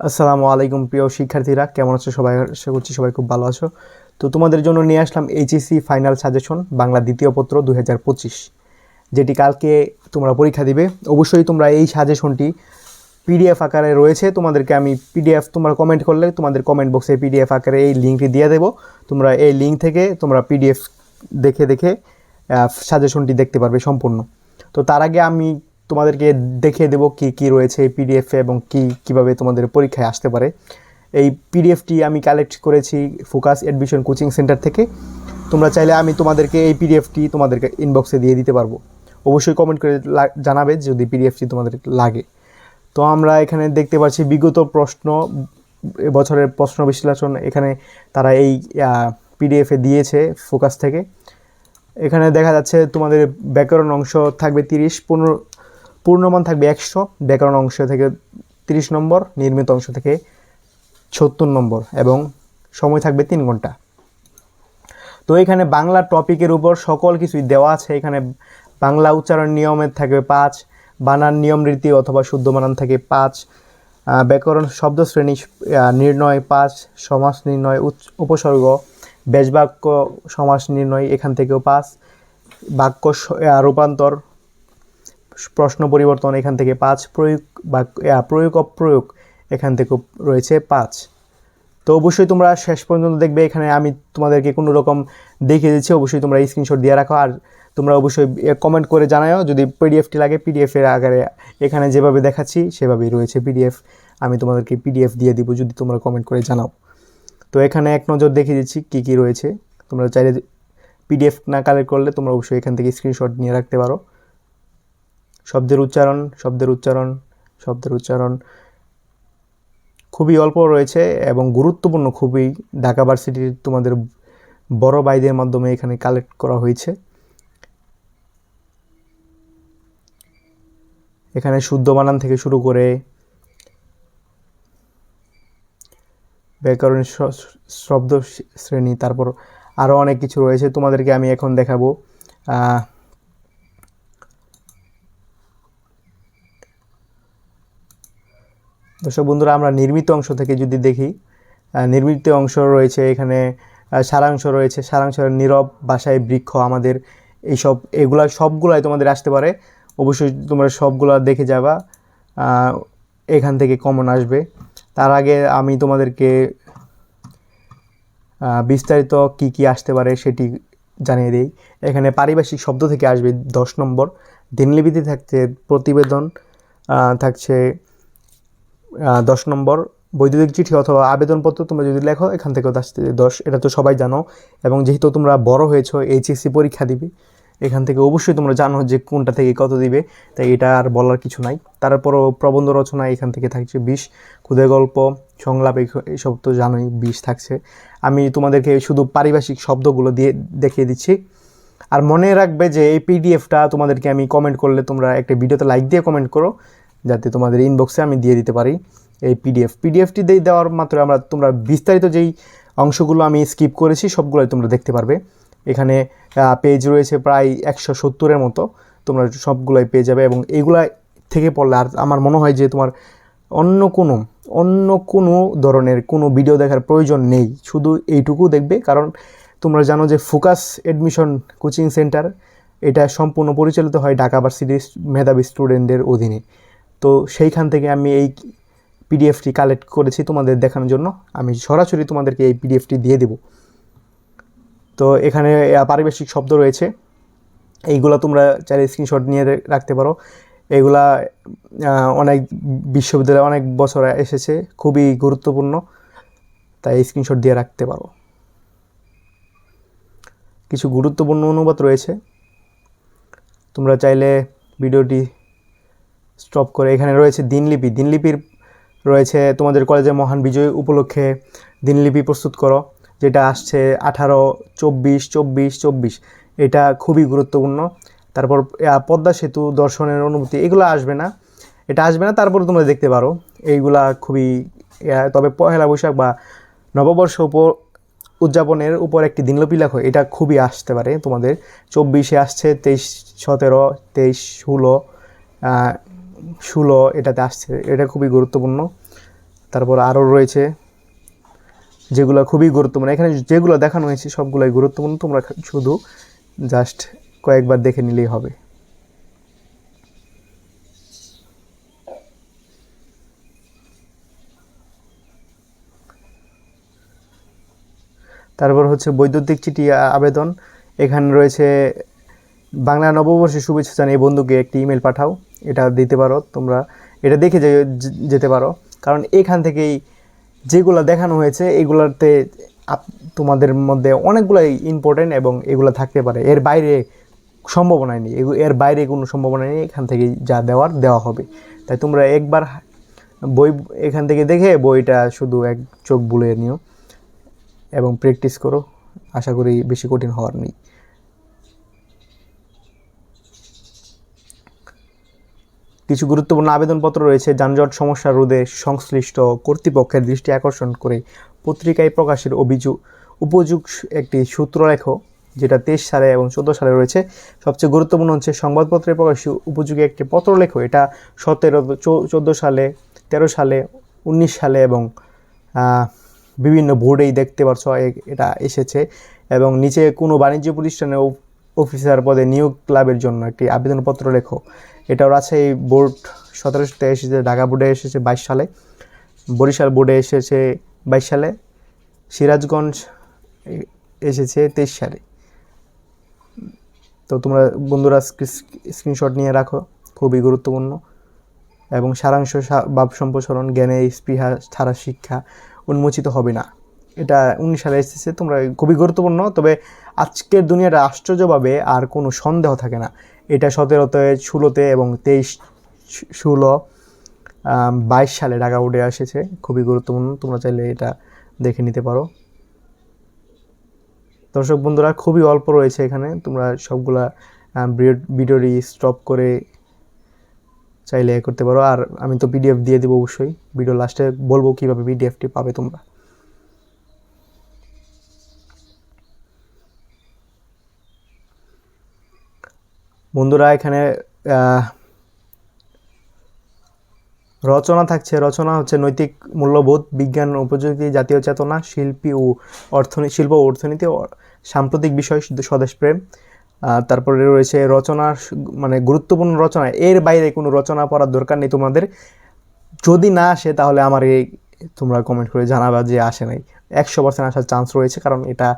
আসসালামু আলাইকুম প্রিয় শিক্ষার্থীরা, কেমন আছো সবাই? আশা করছি সবাই খুব ভালো আছো। তো তোমাদের জন্য নিয়ে আসলাম এইচএসসি ফাইনাল সাজেশন বাংলা দ্বিতীয় পত্র দু হাজার পঁচিশ, যেটি কালকে তোমরা পরীক্ষা দিবে। অবশ্যই তোমরা এই সাজেশনটি পিডিএফ আকারে রয়েছে। তোমাদেরকে আমি পিডিএফ তোমরা কমেন্ট করলে তোমাদের কমেন্ট বক্সে পিডিএফ আকারে এই লিঙ্কটি দিয়ে দেবো। তোমরা এই লিঙ্ক থেকে তোমরা পিডিএফ দেখে দেখে সাজেশনটি দেখতে পারবে সম্পূর্ণ। তো তার আগে আমি তোমাদেরকে দেখিয়ে দেবো কি কি রয়েছে এই পিডিএফে এবং কি কীভাবে তোমাদের পরীক্ষায় আসতে পারে। এই পিডিএফটি আমি কালেক্ট করেছি ফোকাস অ্যাডমিশন কোচিং সেন্টার থেকে। তোমরা চাইলে আমি তোমাদেরকে এই পিডিএফটি তোমাদেরকে ইনবক্সে দিয়ে দিতে পারব। অবশ্যই কমেন্ট করে জানাবে যদি পিডিএফটি তোমাদের লাগে। তো আমরা এখানে দেখতে পাচ্ছি বিগত প্রশ্ন, বছরের প্রশ্ন বিশ্লেষণ এখানে তারা এই পিডিএফে দিয়েছে ফোকাস থেকে। এখানে দেখা যাচ্ছে তোমাদের ব্যাকরণ অংশ থাকবে তিরিশ পূর্ণ পূর্ণমান থাকবে একশো। ব্যাকরণ অংশ থেকে তিরিশ নম্বর, নির্মিত অংশ থেকে সত্তর নম্বর এবং সময় থাকবে তিন ঘণ্টা। তো এখানে বাংলা টপিকের উপর সকল কিছুই দেওয়া আছে। এখানে বাংলা উচ্চারণ নিয়মের থাকবে পাঁচ, বানান নিয়ম রীতি অথবা শুদ্ধ বানান থাকে পাঁচ ব্যাকরণ শব্দ শ্রেণি নির্ণয় পাঁচ, সমাস নির্ণয় উপসর্গ বেশবাক্য সমাস নির্ণয় এখান থেকেও পাঁচ, বাক্য রূপান্তর প্রশ্ন পরিবর্তন এখান থেকে পাঁচ প্রয়োগ বা প্রয়োগ অপ্রয়োগ এখান থেকেও রয়েছে পাঁচ। তো অবশ্যই তোমরা শেষ পর্যন্ত দেখবে, এখানে আমি তোমাদেরকে কোনো রকম দেখিয়ে দিচ্ছি, অবশ্যই তোমরা স্ক্রিনশট দিয়ে রাখো আর তোমরা অবশ্যই কমেন্ট করে জানাও যদি পিডিএফটি লাগে পিডিএফের আকারে এখানে যেভাবে দেখাচ্ছি, সেভাবেই রয়েছে পিডিএফ আমি তোমাদেরকে পিডিএফ দিয়ে দিব, যদি তোমরা কমেন্ট করে জানাও। তো এখানে এক নজর দেখিয়ে দিচ্ছি কী কী রয়েছে। তোমরা চাইলে পিডিএফ না কালেক্ট করলে তোমরা অবশ্যই এখান থেকে স্ক্রিনশট নিয়ে রাখতে পারো। শব্দের উচ্চারণ শব্দের উচ্চারণ শব্দের উচ্চারণ খুবই অল্প রয়েছে এবং গুরুত্বপূর্ণ, খুবই ঢাকা ভার্সিটির তোমাদের বড় ভাইদের মাধ্যমে এখানে কালেক্ট করা হয়েছে। এখানে শুদ্ধ বানান থেকে শুরু করে ব্যাকরণ শব্দ শ্রেণি, তারপর আরও অনেক কিছু রয়েছে। তোমাদেরকে আমি এখন দেখাবো দর্শক বন্ধুরা, আমরা নির্মিত অংশ থেকে যদি দেখি নির্মিত অংশ রয়েছে এখানে সারাংশ রয়েছে। সারাংশের নীরব ভাষায় বৃক্ষ আমাদের এইসব, এগুলা সবগুলাই তোমাদের আসতে পারে। অবশ্যই তোমরা সবগুলা দেখে যাবা এখান থেকে কমন আসবে। তার আগে আমি তোমাদেরকে বিস্তারিত কি কি আসতে পারে সেটি জানিয়ে দিই। এখানে পারিভাষিক শব্দ থেকে আসবে দশ নম্বর। দিনলিপিতে থাকছে প্রতিবেদন থাকছে দশ নম্বর বৈদ্যুতিক চিঠি অথবা আবেদনপত্র তোমরা যদি লেখো, এখান থেকে আসতে দশ, এটা তো সবাই জানো। এবং যেহেতু তোমরা বড় হয়েছো, এইচএসসি পরীক্ষা দিবে, এখান থেকে অবশ্যই তোমরা জানো যে কোনটা থেকে কত দিবে। তাই এটা আর বলার কিছু নাই। তারপরও প্রবন্ধ রচনা এখান থেকে থাকছে বিশ ক্ষুদে গল্প, সংলাপ এইসব তো জানোই, বিশ থাকছে। আমি তোমাদেরকে শুধু পারিভাষিক শব্দগুলো দিয়ে দেখিয়ে দিচ্ছি। আর মনে রাখবে যে এই পিডিএফটা তোমাদেরকে আমি কমেন্ট করলে তোমরা একটা ভিডিওতে লাইক দিয়ে কমেন্ট করো। যাতে তোমাদের ইনবক্সে আমি দিয়ে দিতে পারি এই পিডিএফ পিডিএফটি দিয়ে দেওয়ার মাত্র আমরা, তোমরা বিস্তারিত যেই অংশগুলো আমি স্কিপ করেছি, সবগুলোই তোমরা দেখতে পারবে। এখানে পেজ রয়েছে প্রায় একশো সত্তরের মতো, তোমরা সবগুলোই পেয়ে যাবে এবং এইগুলা থেকে পড়লে আর আমার মনে হয় যে তোমার অন্য কোনো অন্য কোনো ধরনের কোনো ভিডিও দেখার প্রয়োজন নেই। শুধু এইটুকু দেখবে, কারণ তোমরা জানো যে ফোকাস এডমিশন কোচিং সেন্টার এটা সম্পূর্ণ পরিচালিত হয় ঢাকা ভার্সিটির মেধাবী স্টুডেন্টদের অধীনে। তো সেইখান থেকে আমি এই পিডিএফটি কালেক্ট করেছি তোমাদের দেখানোর জন্য। আমি সরাসরি তোমাদেরকে এই পিডিএফটি দিয়ে দেব। তো এখানে পারিভাষিক শব্দ রয়েছে। এইগুলো তোমরা চাইলে স্ক্রিনশট নিয়ে রাখতে পারো। এগুলা অনেক বিশ্ববিদ্যালয়ে অনেক বছর এসেছে, খুবই গুরুত্বপূর্ণ। তাই স্ক্রিনশট দিয়ে রাখতে পারো। কিছু গুরুত্বপূর্ণ অনুবাদ রয়েছে। তোমরা চাইলে ভিডিওটি স্টপ করে এখানে রয়েছে দিনলিপি। দিনলিপির রয়েছে তোমাদের কলেজে মহান বিজয় উপলক্ষে দিনলিপি প্রস্তুত করো, যেটা আসছে আঠারো, চব্বিশ চব্বিশ চব্বিশ। এটা খুবই গুরুত্বপূর্ণ। তারপর পদ্মা সেতু দর্শনের অনুভূতি, এগুলো আসবে না। এটা আসবে না, তারপর তোমরা দেখতে পারো। এইগুলা খুবই তবে পহেলা বৈশাখ বা নববর্ষ উপর উদযাপনের উপর একটি দিনলিপি লেখো, এটা খুবই আসতে পারে তোমাদের। চব্বিশে আসছে তেইশ, সতেরো, তেইশ, ষোলো ষোলো, এটাতে আসছে। এটা খুবই গুরুত্বপূর্ণ। তারপর আরও রয়েছে, যেগুলো খুবই গুরুত্বপূর্ণ। এখানে যেগুলো দেখানো হয়েছে, সবগুলোই গুরুত্বপূর্ণ। তোমরা শুধু জাস্ট কয়েকবার দেখে নিলেই হবে। তারপর হচ্ছে বৈদ্যুতিক চিঠি আবেদন। এখানে রয়েছে, বাংলা নববর্ষের শুভেচ্ছা জানিয়ে বন্ধুকে একটি ইমেল পাঠাও। এটা দিতে পারো, তোমরা এটা দেখে যেতে পারো। কারণ এখান থেকেই যেগুলো দেখানো হয়েছে, এগুলোতে তোমাদের মধ্যে অনেকগুলাই ইম্পর্টেন্ট এবং এগুলো থাকতে পারে। এর বাইরে সম্ভাবনাই নেই। এর বাইরে কোনো সম্ভাবনা নেই, এখান থেকেই যা দেওয়ার দেওয়া হবে। তাই তোমরা একবার বই এখান থেকে দেখে বইটা শুধু এক চোখ বুলিয়ে নিও এবং প্র্যাকটিস করো। আশা করি বেশি কঠিন হওয়ার নেই। কিছু গুরুত্বপূর্ণ আবেদনপত্র রয়েছে। যানজট সমস্যা রোধে সংশ্লিষ্ট কর্তৃপক্ষের দৃষ্টি আকর্ষণ করে পত্রিকায় প্রকাশের অভিযোগ। উপযোগ একটি সূত্র লেখো যেটা তেইশ সালে এবং চোদ্দ সালে রয়েছে। সবচেয়ে গুরুত্বপূর্ণ হচ্ছে সংবাদপত্রে প্রকাশিত উপযোগী একটি পত্র লেখো এটা সতেরো চোদ্দ সালে, তেরো সালে, উনিশ সালে এবং বিভিন্ন বোর্ডেই দেখতে পাচ্ছ এটা এসেছে। এবং নিচে কোনো বাণিজ্য প্রতিষ্ঠানে অফ- অফিসার পদে নিয়োগ ক্লাবের জন্য একটি আবেদনপত্র লেখো। এটাও রাজশাহী বোর্ড সতেরোশোতে এসেছে ঢাকা বোর্ডে এসেছে বাইশ সালে। বরিশাল বোর্ডে এসেছে বাইশ সালে। সিরাজগঞ্জ এসেছে তেইশ সালে। তো তোমরা বন্ধুরা স্ক্রিনশট নিয়ে রাখো, খুবই গুরুত্বপূর্ণ। এবং সারাংশ ভাব সম্প্রসারণ জ্ঞানে, স্পৃহা ছাড়া শিক্ষা উন্মোচিত হবে না। এটা উনিশ সালে এসেছে, তোমরা খুবই গুরুত্বপূর্ণ। তবে আজকের দুনিয়াটা আশ্চর্যভাবে আর কোনো সন্দেহ থাকে না। এটা সতেরোতে, ষোলোতে এবং তেইশ, ষোলো বাইশ সালে ঢাকা উঠে এসেছে। খুবই গুরুত্বপূর্ণ, তোমরা চাইলে এটা দেখে নিতে পারো। দর্শক বন্ধুরা, খুবই অল্প রয়েছে এখানে, তোমরা সবগুলা ভিডিওটি স্টপ করে চাইলে করতে পারো। আর আমি তো পিডিএফ দিয়ে দেবো অবশ্যই। ভিডিও লাস্টে বলব কীভাবে পিডিএফটি পাবে তোমরা। বন্ধুরা, এখানে রচনা থাকছে। রচনা হচ্ছে নৈতিক মূল্যবোধ, বিজ্ঞান প্রযুক্তি জাতীয় চেতনা, শিল্পী ও অর্থনীতি শিল্প ও অর্থনীতি সাম্প্রতিক বিষয় স্বদেশপ্রেম তারপরে রয়েছে রচনার মানে গুরুত্বপূর্ণ রচনা। এর বাইরে কোনো রচনা পড়ার দরকার নেই তোমাদের। যদি না আসে তাহলে আমার এই তোমরা কমেন্ট করে জানাবা যে আসে নাই। একশো পার্সেন্ট আসার চান্স রয়েছে কারণ এটা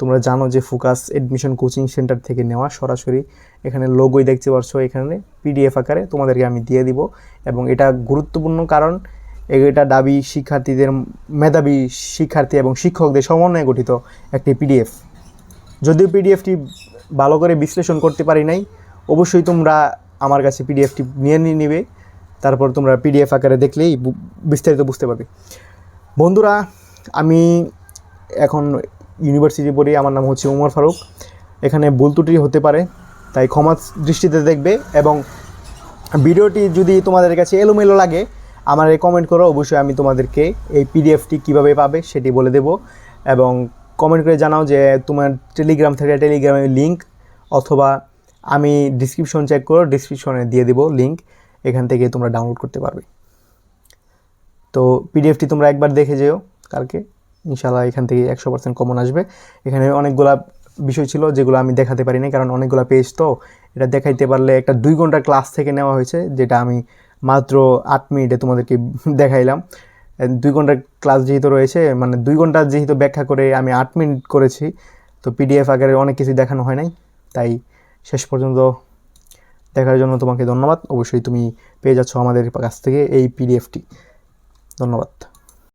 তোমরা জানো যে ফোকাস এডমিশন কোচিং সেন্টার থেকে নেওয়া সরাসরি। এখানে লোগোই দেখতে পারছ, এখানে পিডিএফ আকারে তোমাদেরকে আমি দিয়ে দিব এবং এটা গুরুত্বপূর্ণ কারণ এটা দাবি শিক্ষার্থীদের, মেধাবী শিক্ষার্থী এবং শিক্ষকদের সমন্বয়ে গঠিত একটি পিডিএফ যদিও পিডিএফটি ভালো করে বিশ্লেষণ করতে পারি নাই, অবশ্যই তোমরা আমার কাছে পিডিএফটি নিয়ে নিয়ে নিবে। তারপর তোমরা পিডিএফ আকারে দেখলেই বিস্তারিত বুঝতে পারবে। বন্ধুরা, আমি এখন ইউনিভার্সিটি পড়ি, আমার নাম হচ্ছে উমর ফারুক। এখানে ভুল ত্রুটি হতে পারে, তাই ক্ষমা দৃষ্টিতে দেখবে এবং ভিডিওটি যদি তোমাদের কাছে এলোমেলো লাগে, আমার এই কমেন্ট করো, অবশ্যই আমি তোমাদেরকে এই পিডিএফটি কীভাবে পাবে সেটি বলে দেব। এবং কমেন্ট করে জানাও যে তোমার টেলিগ্রাম থেকে টেলিগ্রামের লিঙ্ক অথবা আমি ডিসক্রিপশন চেক করো ডিসক্রিপশনে দিয়ে দেবো লিঙ্ক এখান থেকে তোমরা ডাউনলোড করতে পারবে। তো পিডিএফটি তোমরা একবার দেখে যেও কালকে। ইনশাল্লাহ এখান থেকে একশো পার্সেন্ট কমন আসবে। এখানে অনেকগুলা বিষয় ছিল যেগুলো আমি দেখাতে পারিনি, কারণ অনেকগুলো পেজ তো এটা দেখাইতে পারলে একটা দুই ঘণ্টার ক্লাস থেকে নেওয়া হয়েছে, যেটা আমি মাত্র আট মিনিটে তোমাদেরকে দেখাইলাম। দুই ঘণ্টার ক্লাস যেহেতু রয়েছে মানে দুই ঘণ্টা যেহেতু ব্যাখ্যা করে আমি আট মিনিট করেছি, তো পিডিএফ আকারে অনেক কিছু দেখানো হয় নাই। তাই শেষ পর্যন্ত দেখার জন্য তোমাকে ধন্যবাদ। অবশ্যই তুমি পেয়ে যাচ্ছ আমাদের কাছ থেকে এই পিডিএফটি ধন্যবাদ।